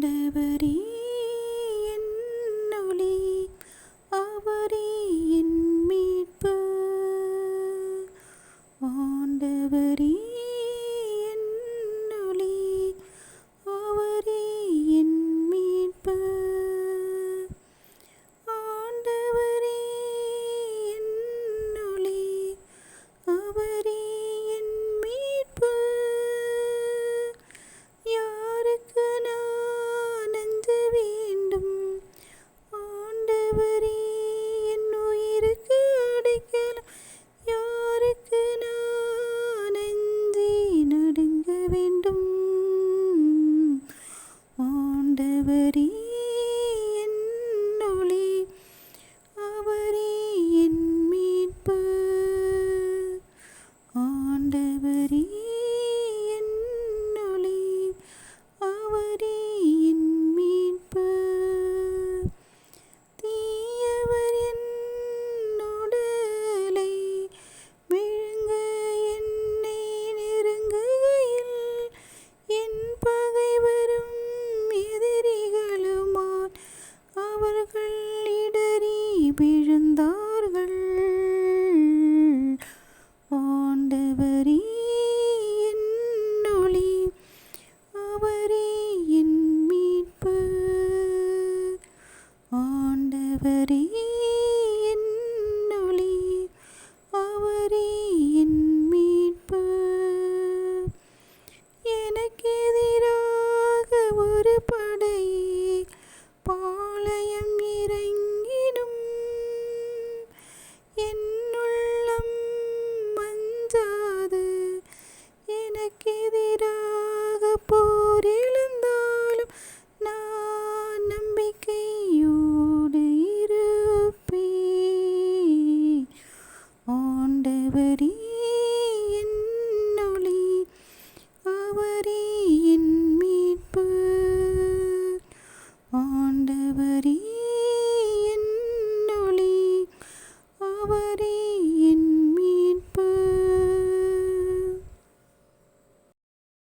ஆண்டவரே என்னொளி அவரே என் மீட்பு. ஆண்டவரே வேண்டும். ஆண்டவரே என்னொளி அவரே என் மீட்பு. ஆண்டவரே அவர்கள் இடறி விழுந்தார்கள். ஆண்டவரே என்னொளி அவரே என் மீட்பு. ஆண்டவரே சபரி